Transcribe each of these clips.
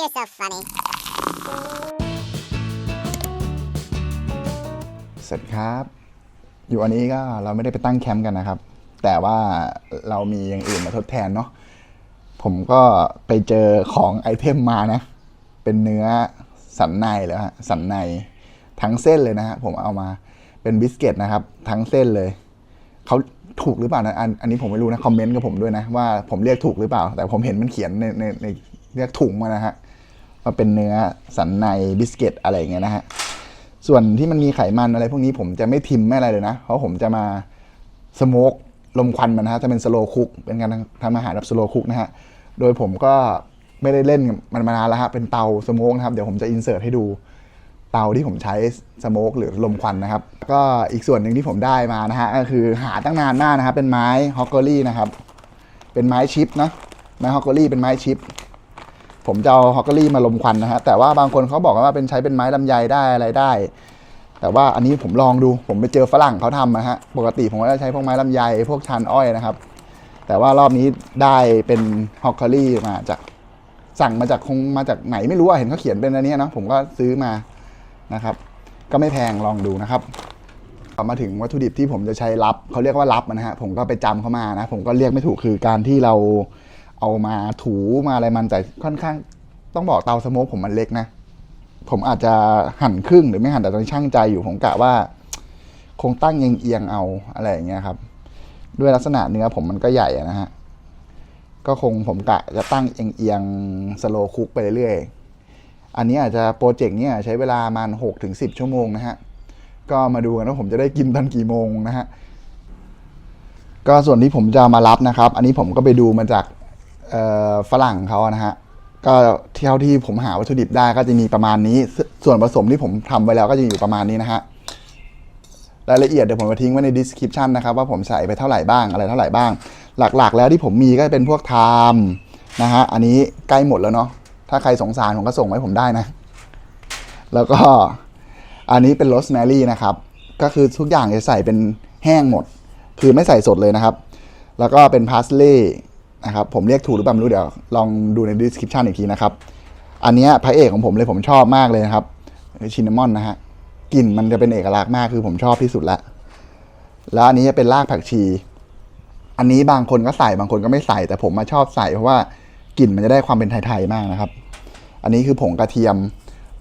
you're so funny. สวัสดีครับ อยู่อันนี้ก็เราไม่ได้ไปตั้งแคมป์กันนะครับ แต่ว่าเรามีอย่างอื่นมาทดแทนเนาะ ผมก็ไปเจอของไอเทมมานะ เป็นเนื้อสันในเลยฮะ สันในทั้งเส้นเลยนะฮะ ผมเอามาเป็นบิสกิตนะครับ ทั้งเส้นเลย เขาถูกหรือเปล่านะอันอันนี้ผมไม่รู้นะ คอมเมนต์กับผมด้วยนะ ว่าผมเรียกถูกหรือเปล่า แต่ผมเห็นมันเขียนในในในเรียกถุงมานะฮะ ว่าเป็นเนื้อสันในบิสกิตอะไรอย่างเงี้ยนะฮะส่วนที่มันมีไขมันอะไรพวกนี้ผมจะไม่ทิมไม่อะไรเลยนะ เพราะผมจะมาสโมกลมควันมันนะฮะจะเป็นสโลคุกเป็นการทำอาหารแบบสโลคุกนะฮะโดยผมก็ไม่ได้เล่นมันมานานแล้วฮะเป็นเตาสโมกนะครับ เดี๋ยวผมจะอินเสิร์ตให้ดูเตาที่ผมใช้สโมกหรือลมควันนะครับ ก็อีกส่วนหนึ่งที่ผมได้มานะฮะก็คือหาตั้งนานมากนะครับ เป็นไม้ฮอกเกอรี่นะครับ เป็นไม้ชิปนะไม้ฮอกเกอรี่เป็นไม้ชิป ผมจะเอาฮอกเกอรี่มาลมควันนะฮะแต่ว่าบางคนเขาบอกว่าเป็นใช้เป็นไม้ลำไยได้อะไรได้ แต่ว่าอันนี้ผมลองดูผมไปเจอฝรั่งเขาทำนะฮะปกติผมก็จะใช้พวกไม้ลำไยพวกชานอ้อยนะครับ แต่ว่ารอบนี้ได้เป็นฮอกเกอรี่มาจากสั่งมาจากคงมาจากไหนไม่รู้อะเห็นเขาเขียนเป็นอันนี้เนาะผมก็ซื้อมานะครับ ก็ไม่แพงลองดูนะครับมาถึงวัตถุดิบที่ผมจะใช้รับเขาเรียกว่ารับนะฮะผมก็ไปจำเขามานะ ผมก็เรียกไม่ถูกคือการที่เรา เอามาถูมาอะไรมันแต่ค่อนข้าง ต้องบอกเตาสโมกผมมันเล็กนะ ผมอาจจะหั่นครึ่งหรือไม่หั่นแต่ตอนช่างใจอยู่ผมกะว่า คงตั้งเอียงๆเอาอะไรอย่างเงี้ยครับ ด้วยลักษณะเนื้อผมมันก็ใหญ่นะฮะก็คงผมกะจะตั้งเอียงๆสโลคุกไปเรื่อยๆ อันนี้อาจจะโปรเจกต์เนี้ใช้เวลามาณหกถึงสิบชั่วโมงนะฮะ ก็มาดูกันว่าผมจะได้กินตอนกี่โมงนะฮะ ก็ส่วนที่ผมจะมารับนะครับ อันนี้ผมก็ไปดูมาจาก ฝรั่งเขานะฮะก็เท่าที่ผมหาวัตถุดิบได้ก็จะมีประมาณนี้ ส่วนผสมที่ผมทำไว้แล้วก็จะอยู่ประมาณนี้นะฮะรายละเอียดเดี๋ยวผมมาทิ้งไว้ใน description นะครับว่าผมใส่ไปเท่าไหร่บ้างอะไรเท่าไหร่บ้าง หลักๆ แล้วที่ผมมีก็เป็นพวกไทม์นะฮะอันนี้ใกล้หมดแล้วเนาะถ้าใครสงสารผมก็ส่งไว้ผมได้นะ แล้วก็อันนี้เป็นโรสแมรี่นะครับ ก็คือทุกอย่างจะใส่เป็นแห้งหมด คือไม่ใส่สดเลยนะครับ แล้วก็เป็นพาสลี นะครับผมเรียกถูกหรือเปล่าไม่รู้เดี๋ยวลองดูใน description อีกทีนะครับอันนี้พระเอกของผมเลยผมชอบมากเลยนะครับชินนามอนนะฮะกลิ่นมันจะเป็นเอกลักษณ์มากคือผมชอบที่สุดละแล้วอันนี้จะเป็นรากผักชี อันนี้บางคนก็ใส่บางคนก็ไม่ใส่ แต่ผมมาชอบใส่เพราะว่ากลิ่นมันจะได้ความเป็นไทยๆมากนะครับ อันนี้คือผงกระเทียม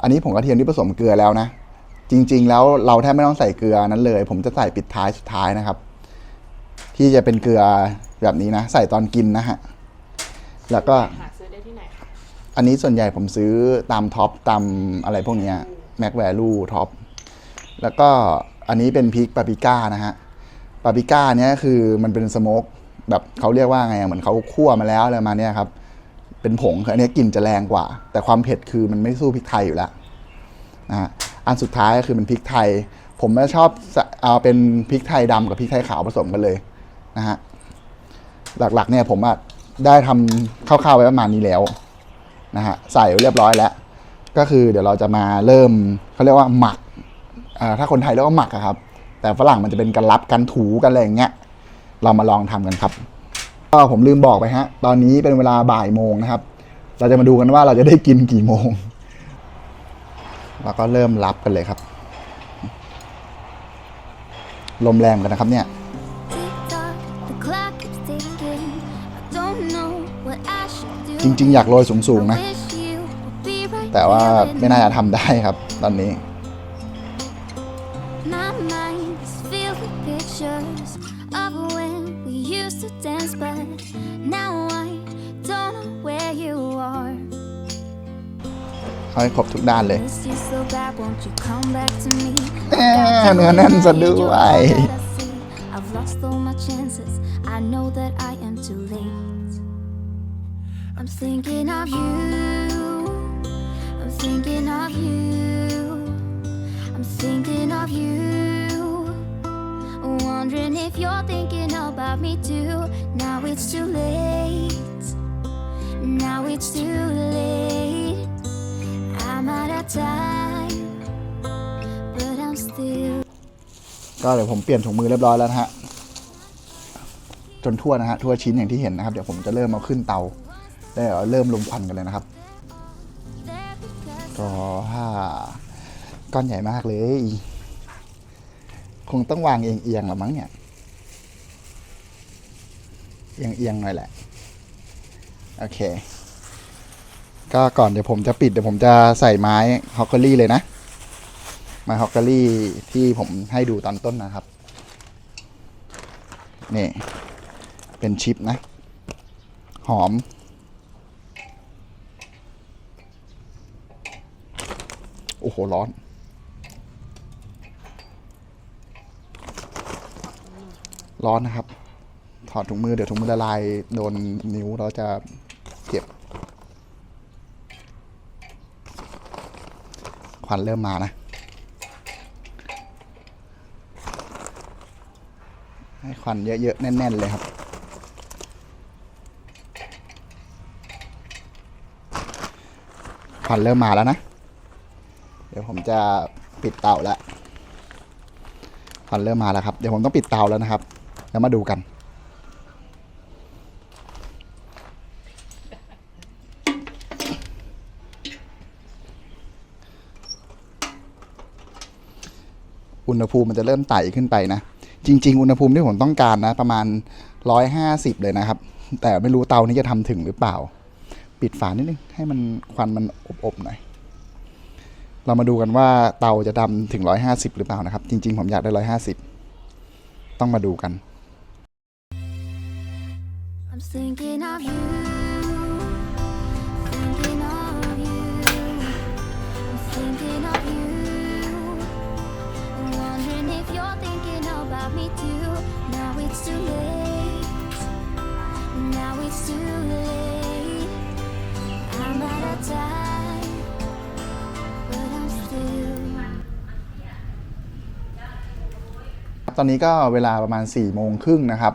อันนี้ผงกระเทียมที่ผสมเกลือแล้วนะ จริง ๆ แล้วเราแทบไม่ต้องใส่เกลือนั้นเลย ผมจะใส่ปิดท้ายสุดท้ายนะครับ ที่จะเป็นเกลือ แบบนี้นะ ใส่ตอนกินนะฮะ แล้วก็ หาซื้อได้ที่ไหนคะอันนี้ส่วนใหญ่ผมซื้อตามท็อปตามอะไรพวกเนี้แม็กแวลูท็อปแล้วก็อันนี้เป็นพริกปาปริก้านะฮะปาปริก้าเนี้ยคือมันเป็นสโมกแบบเขาเรียกว่าไงอะเหมือนเขาคั่วมาแล้วอะไรมาเนี้ยครับ เป็นผงคืออันนี้กลิ่นจะแรงกว่า แต่ความเผ็ดคือมันไม่สู้พริกไทยอยู่แล้วนะฮะอันสุดท้ายก็คือเป็นพริกไทย ผมไม่ชอบใส่เอาเป็นพริกไทยดำกับพริกไทยขาวผสมกันเลยนะฮะ หลักๆเนี่ยผมอะได้ทำคร่าวๆไว้ประมาณนี้แล้วนะฮะใส่เรียบร้อยแล้ว ก็คือเดี๋ยวเราจะมาเริ่มเขาเรียกว่าหมักถ้าคนไทยเรียกว่าหมักครับ แต่ฝรั่งมันจะเป็นการรับการถูกันอะไรอย่างเงี้ยเรามาลองทำกันครับก็ผมลืมบอกไปฮะ ตอนนี้เป็นเวลาบ่ายโมงนะครับ เราจะมาดูกันว่าเราจะได้กินกี่โมง แล้วก็เริ่มรับกันเลยครับ ลมแรงกันนะครับเนี่ย จริง ๆ อยากโรยสูง ๆ นะ I wish you would be right แต่ว่า here with ไม่น่าจะทำได้ครับ ตอนนี้ My mind is filled with pictures of when we used to dance, but now I don't know where you are. เอาให้ครบทุกด้านเลย Miss you so bad, won't you come back to me? แหมเนื้อแน่นซะด้วย I've lost all my chances. I know that I am too late. I'm thinking of you. I'm thinking of you. I'm thinking of you. Wondering if you're thinking about me too. Now it's too late. Now it's too late. I'm out of time. But I'm still. ก็เดี๋ยวผมเปลี่ยนถุงมือเรียบร้อยแล้วนะฮะ จนทั่วนะฮะทั่วชิ้นอย่างที่เห็นนะครับเดี๋ยวผมจะเริ่มเอาขึ้นเตาแล้วเดี๋ยวเริ่มลมควันกันเลยนะครับก็ถ้าก้อนใหญ่มากเลย คงต้องวางเอียงๆหรอมั้งเนี่ยเอียงๆหน่อยแหละโอเค ก็ก่อนเดี๋ยวผมจะปิดเดี๋ยวผมจะใส่ไม้ฮอกเกอรี่เลยนะไม้ฮอกเกอรี่ที่ผมให้ดูตอนต้นนะครับนี่ เป็นชิปนะ หอม โอ้โห ร้อน ร้อนนะครับ ถอดถุงมือ เดี๋ยวถุงมือละลาย โดนนิ้วเราจะเจ็บควันเริ่มมานะให้ควันเยอะๆ แน่น ๆ เลยครับ ควันเริ่มมาแล้วนะ เดี๋ยวผมจะปิดเตาแล้วควันเริ่มมาแล้วครับ เดี๋ยวผมต้องปิดเตาแล้วนะครับ แล้วมาดูกัน อุณหภูมิมันจะเริ่มไต่ขึ้นไปนะ จริง ๆ อุณหภูมิที่ผมต้องการนะ ประมาณ 150 เลยนะครับ แต่ไม่รู้เตานี้จะทำถึงหรือเปล่า ปิดฝานิดนึงให้มันควันมันอบๆหน่อย เรามาดูกันว่าเตาจะดำถึง 150 หรือเปล่านะครับ จริง ๆ ผมอยากได้ 150 ต้องมาดูกัน I'm thinking of you, ตอนนี้ก็เวลาประมาณ4ี่โมงครึ่งนะครับ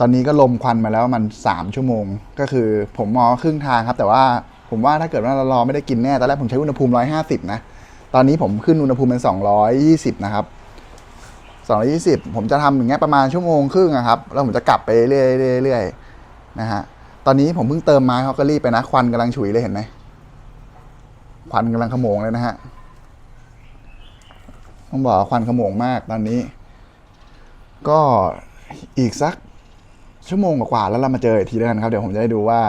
ตอนนี้ก็ลมควันมาแล้วมันสามชั่วโมง ก็คือผมมองครึ่งทางครับ แต่ว่าผมว่าถ้าเกิดว่าเรารอไม่ได้กินแน่ ตอนแรกผมใช้อุณหภูมิ 150 นะ ตอนนี้ผมขึ้นอุณหภูมิเป็น 220 นะครับ 220 ผมจะทำอย่างเงี้ยประมาณชั่วโมงครึ่งอะครับ แล้วผมจะกลับไปเรื่อยๆนะฮะ ตอนนี้ผมเพิ่งเติมไม้ฮอกเกอรี่ไปนะ ควันกำลังฉุยเลยเห็นไหมควันกำลังขโมงเลยนะฮะต้องบอกควันขโมงมากตอนนี้ ก็อีกสักชั่วโมงกว่าแล้วเรามาเจออีกทีแล้วกันครับ เดี๋ยวผมจะได้ดูว่า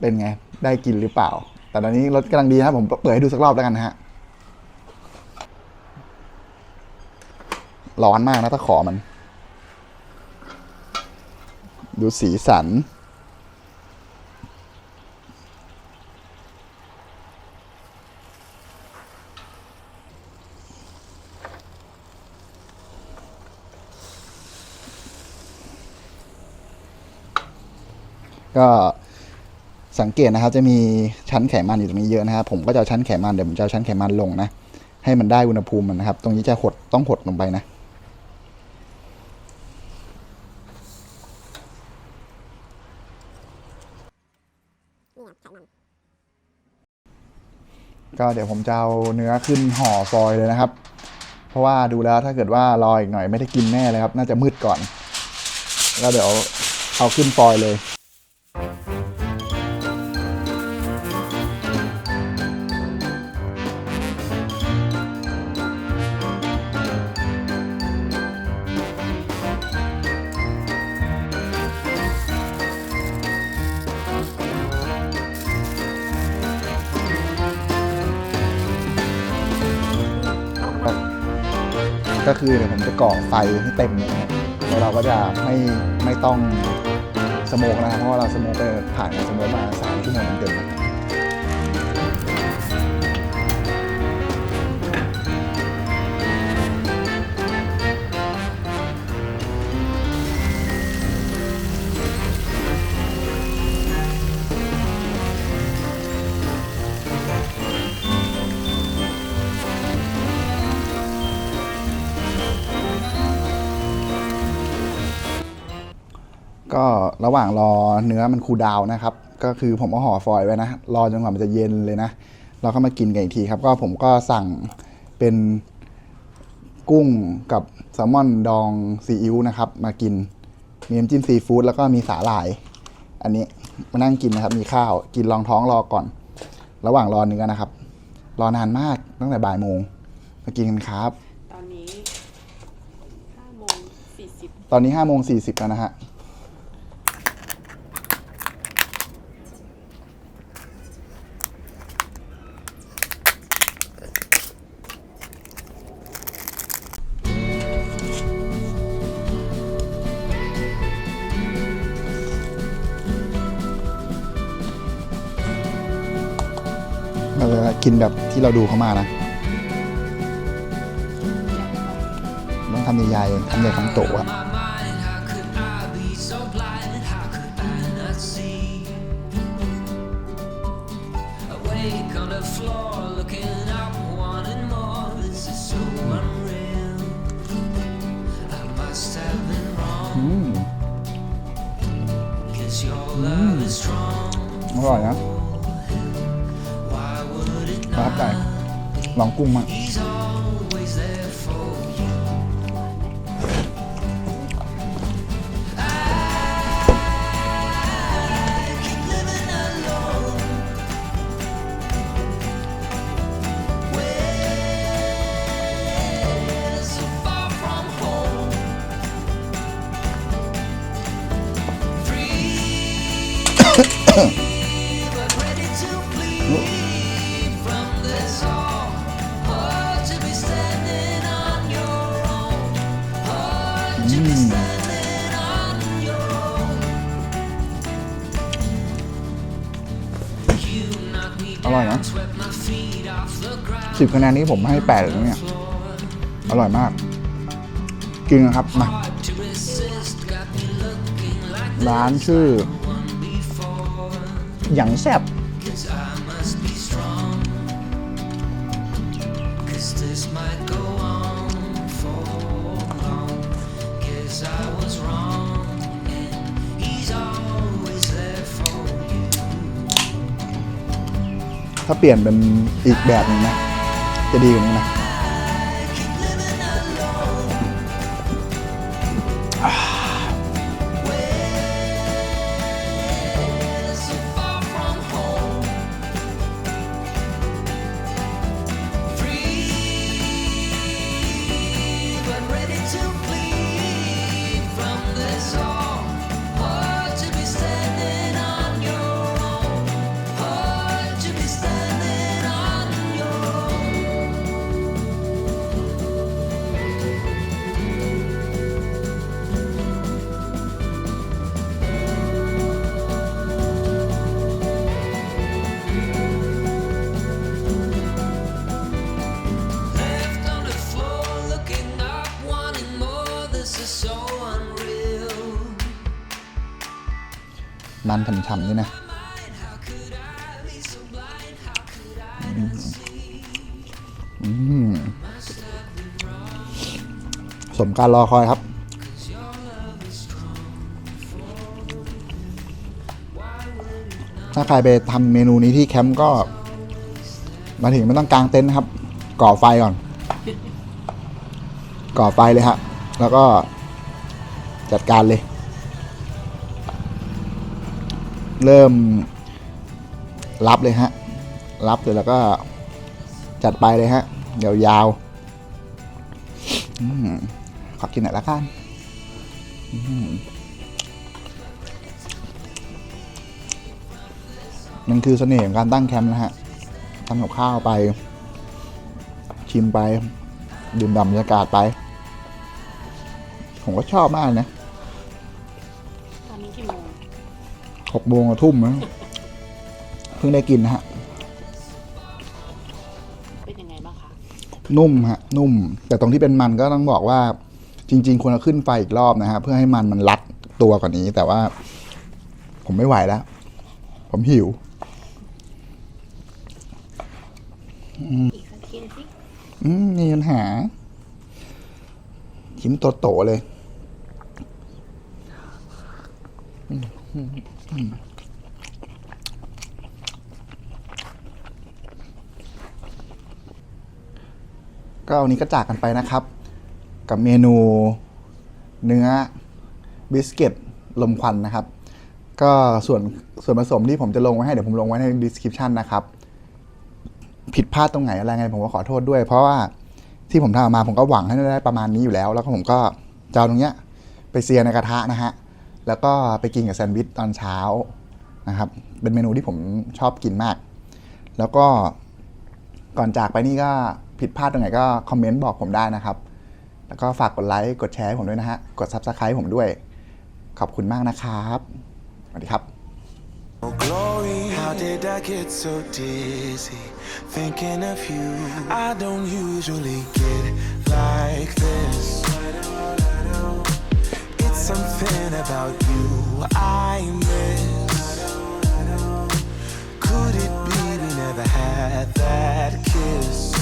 เป็นไงได้กินหรือเปล่า แต่ตอนนี้รถกำลังดีครับผมเปิดให้ดูสักรอบแล้วกันนะฮะร้อนมากนะถ้าขอมัน ดูสีสัน ก็สังเกตนะครับจะมีชั้นไขมันอยู่ตรงนี้เยอะนะครับผมก็จะเอาชั้นไขมันเดี๋ยวผมจะเอาชั้นไขมันลงนะ ให้มันได้อุณหภูมิมันนะครับ ตรงนี้จะหดต้องหดลงไปนะก็เดี๋ยวผมจะเอาเนื้อขึ้นห่อฟอยเลยนะครับ เพราะว่าดูแล้วถ้าเกิดว่ารออีกหน่อยไม่ได้กินแน่เลยครับ น่าจะมืดก่อน แล้วเดี๋ยวเอาขึ้นฟอยเลย ก็คือเดี๋ยวผมจะก่อไฟให้เต็มนะครับแล้วเราก็จะไม่ไม่ต้องสโมกนะครับเพราะว่าเราสโมกไปผ่านการสโมกมาสามชั่วโมงเต็มๆ ระหว่างรอเนื้อมันคูลดาวน์นะครับ ก็คือผมก็ห่อฟอยล์ไว้นะ รอจนกว่ามันจะเย็นเลยนะ เราก็มากินกันอีกทีครับ ก็ผมก็สั่งเป็นกุ้งกับแซลมอนดองซีอิ๊วนะครับ มากิน มีน้ำจิ้มซีฟู้ดแล้วก็มีสาหร่าย อันนี้มานั่งกินนะครับ มีข้าว กินรองท้องรอก่อน ระหว่างรอเนื้อนะครับ รอนานมากตั้งแต่บ่ายโมง มากินกันครับ ตอนนี้ห้าโมงสี่สิบตอนนี้ห้าโมงสี่สิบแล้วนะฮะ กินแบบที่เราดูเขามานะต้องทำใหญ่ๆทำใหญ่ทำโตอะ my mind, how could I be so blind? How could I not see? Awake on the floor, looking up, wanting more. This is so unreal. I must have been wrong. อืม Guess your love is strong. อร่อยนะ Why would it ประทั not? บใจลองกุ้งมาก สิบคะแนนนี้ผมให้แปดเลยเนี่ย อร่อยมาก กินนะครับ มา ร้านชื่อหยางแซบถ้าเปลี่ยนเป็นอีกแบบหนึ่งนะ จะดีกว่านี้นะ มันฉ่ำๆด้วยนะสมการรอคอยครับ ถ้าใครไปทำเมนูนี้ที่แคมป์ก็ มาถึงไม่ต้องกางเต็นท์นะครับ ก่อไฟก่อน ก่อไฟเลยฮะ แล้วก็จัดการเลย เริ่มรับเลยฮะ รับเลยแล้วก็จัดไปเลยฮะยาวๆขอกินหน่อยละกันอืมมันคือเสน่ห์ของการตั้งแคมป์นะฮะทำกับข้าวไป ชิมไป ดื่มด่ำบรรยากาศไป ผมก็ชอบมากนะ หกโมงอะทุ่มนะเพิ่งได้กินนะฮะ เป็นยังไงบ้างคะนุ่มฮะ นุ่ม แต่ตรงที่เป็นมันก็ต้องบอกว่า จริง ๆควรจะขึ้นไฟอีกรอบนะฮะ เพื่อให้มันมันรัดตัวกว่านี้ แต่ว่า ผมไม่ไหวแล้ว ผมหิว อีกสักทีสิอืมมีปัญหา ชิ้นโตๆเลย ก็วันนี้ก็จากกันไปนะครับ กับเมนูเนื้อบิสกิตลมควันนะครับ ก็ส่วนส่วนผสมที่ผมจะลงไว้ให้เดี๋ยวผมลงไว้ใน description นะครับ ผิดพลาดตรงไหนอะไรไงผมก็ขอโทษด้วย เพราะว่าที่ผมทำออกมาผมก็หวังให้ได้ประมาณนี้อยู่แล้ว แล้วก็ผมก็จะเอาตรงเนี้ยไปเซียในกระทะนะฮะ แล้วก็ไปกินกับแซนด์วิชตอนเช้านะครับ เป็นเมนูที่ผมชอบกินมาก แล้วก็ก่อนจากไปนี่ก็ผิดพลาดตรงไหนก็คอมเมนต์บอกผมได้นะครับ แล้วก็ฝากกดไลค์ กดแชร์ผมด้วยนะฮะ กด Subscribe ผมด้วย ขอบคุณมากนะครับ สวัสดีครับ Oh, glory, how did I get so dizzy? Thinking of you, I don't usually get like this. Something about you I miss. Could it be we never had that kiss?